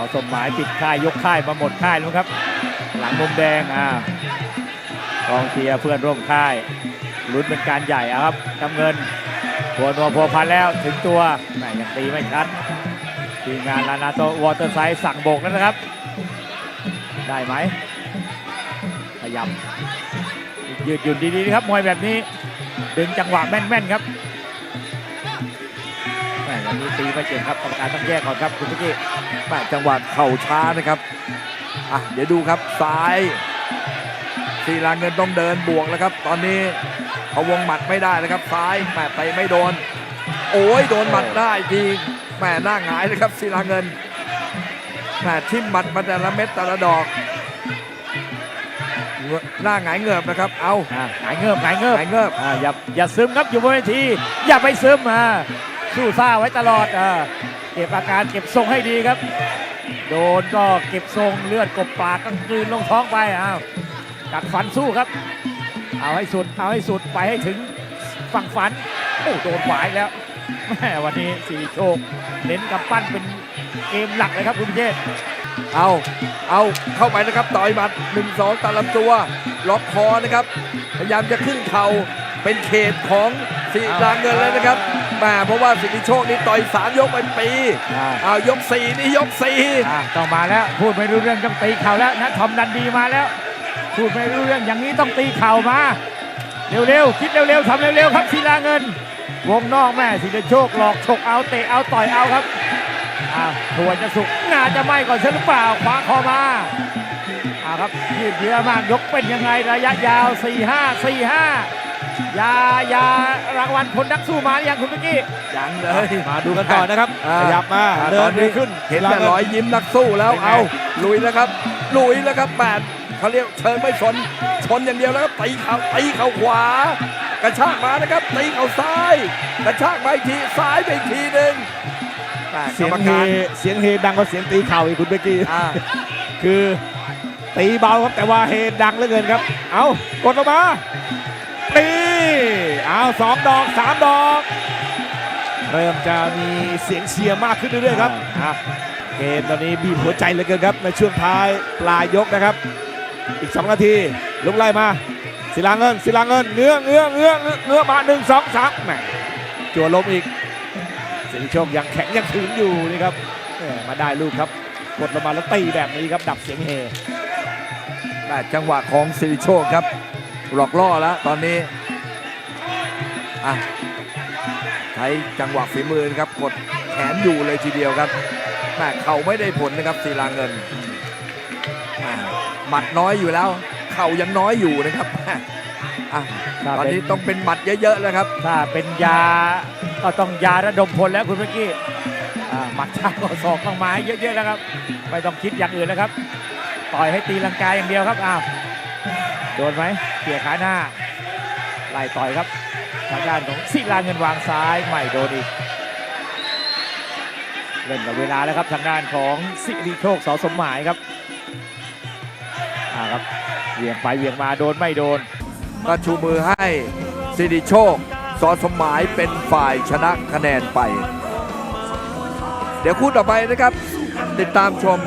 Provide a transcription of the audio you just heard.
อสมหมายปิดค่ายยกค่ายมาหมดค่ายแล้วครับ หลังมุมแดงอ่ากองเชียร์เพื่อนร่วมค่ายลุ้นเป็นการใหญ่ครับน้ำเงินหัวนัวพัวพันแล้วถึงตัวแม่ยังตีไม่ชัดทีมงานลานาโตวอเตอร์ไซด์สั่งโบกแล้วนะครับ ได้ไหมพยายามยืดหยุ่นดีๆครับมวยแบบนี้ ดึงจังหวะแม่นๆครับ วันนี้ตีไม่เก่งครับกรรมการต้องแยกก่อนครับคุณพิกกี้แม่จังหวะเข่าช้านะครับอะเดี๋ยวดูครับซ้ายศิลาเงินต้องเดินบวกแล้วครับ ตอนนี้เขาวงหมัดไม่ได้นะครับซ้ายแม่ไปไม่โดน โอ้ยโดนหมัดได้ทีแม่หน้าหงายเลยครับศิลาเงินแม่ทิ่มหมัดมาแต่ละเม็ดแต่ละดอกเหงือหน้าหงายเงือบนะครับ เอาอ่าหงายเงิบหงายเงิบหงายเงือบอ่าอย่าอย่าซึมครับอยู่บนเวที อย่าไปซึมอ่า สู้ซ่าไว้ตลอดอ่าเก็บอาการเก็บทรงให้ดีครับ โดนก็เก็บทรงเลือดกบปากก็กลืนลงท้องไปอ้าวกัดฟันสู้ครับ เอาให้สุดเอาให้สุดไปให้ถึงฝั่งฝันโอ้โดนหวายแล้วแม่วันนี้สีโชคเน้นกำปั้นเป็นเกมหลักเลยครับคุณพิเชษเอาเอาเข้าไปนะครับต่อยหมัด1นสองตามลำตัวล็อกคอนะครับ พยายามจะขึ้นเข่าเป็นเขตของศิลาเงินเลยนะครับ มาเพราะว่าสิริโชคนี่ต่อยสามยกเป็นปีอ่า เอายกสี่นี่ยกสี่อะต้องมาแล้ว พูดไม่รู้เรื่องต้องตีเข่าแล้วนะทอมดันดีมาแล้ว พูดไม่รู้เรื่องอย่างนี้ต้องตีเข่ามา เร็วๆ คิดเร็วๆทำเร็วๆครับศิลาเงิน วงนอกแม่ศิลโชคหลอกฉกเอาเตะเอาต่อยเอาครับอ้าวถั่วจะสุกงาจะไหม้ก่อนเช่หรือเปล่าคว้าคอมาอ้าวครับยืดเยื้อมากยกเป็นยังไงระยะยาว 4 5 4 5 ยายารางวัลคนนักสู้มาหรือยังคุณเมื่อกี้ยังเลยมาดูกันต่อนะครับอ่าขยับมาอ่าเดิตอนนนี้ดีขึ้นเห็นแต่รอยยิ้มนักสู้แล้วเป็นไงเอาลุยแล้วครับ ลุยแล้วครับแปดเขาเรียกเชิญไม่สนชนอย่างเดียวแล้วครับตีเข่าตีเข่าขวา กระชากมานะครับตีเข่าซ้าย กระชากมาอีกทีซ้ายไปอีกทีหนึ่งแม่กรเสียงรมเฮการเสียงเฮดังกว่าเสียงตีเข่าอีกคุณเบกกี้อ่าคือตีเบาครับแต่ว่าเฮดังเหลือเกินครับ เอากดลงมานี่ เอาสองดอกสามดอก เริ่มจะมีเสียงเชียร์มากขึ้นเรื่อยๆครับอะเกมตอนนี้บีบหัวใจเหลือเกินครับในช่วงท้ายปลายยกนะครับ อีก 2 นาทีลุกไล่มา ศิลาเงิน ศิลาเงินเงื้อเงื้อเงื้อเงื้อเงื้อมาหนึ่งสองสามแหมจั่วลมอีกสิริโชคยังแข็งยังถึงอยู่นี่ครับแหมมาได้ลูกครับกดลงมาแล้วตีแบบนี้ครับดับเสียงเฮได้จังหวะของสิริโชคครับหลอกล่อแล้วตอนนี้ อะใช้จังหวะฝีมือนะครับกดแขนอยู่เลยทีเดียวครับแม่เข่าไม่ได้ผลนะครับศิลาเงินแม่หมัดน้อยอยู่แล้ว เข่ายังน้อยอยู่นะครับแม่อะถ้าตอนเป็นนี้ต้องเป็นหมัดเยอะๆแล้วครับ ถ้าเป็นยาก็ต้องยาระดมพลแล้วคุณเมื่อกี้อ่าหมัดช้าก็ศอกต้องมาให้เยอะๆแล้วครับ ไม่ต้องคิดอย่างอื่นแล้วครับ ต่อยให้ตีลังกาอย่างเดียวครับอ้าวโดนไหมเกี่ยขาหน้าไล่ต่อยครับ ทางด้านของศิลาเงินวางซ้ายไม่โดนอีกเล่นกับเวลาแล้วครับทางด้านของสิริโชคสอสมหมายครับอ่าครับเวียงไปเวียงมาโดนไม่โดน ก็ชูมือให้สิริโชคสอสมหมายเป็นฝ่ายชนะคะแนนไป เดี๋ยวคู่ต่อไปนะครับ ติดตามชม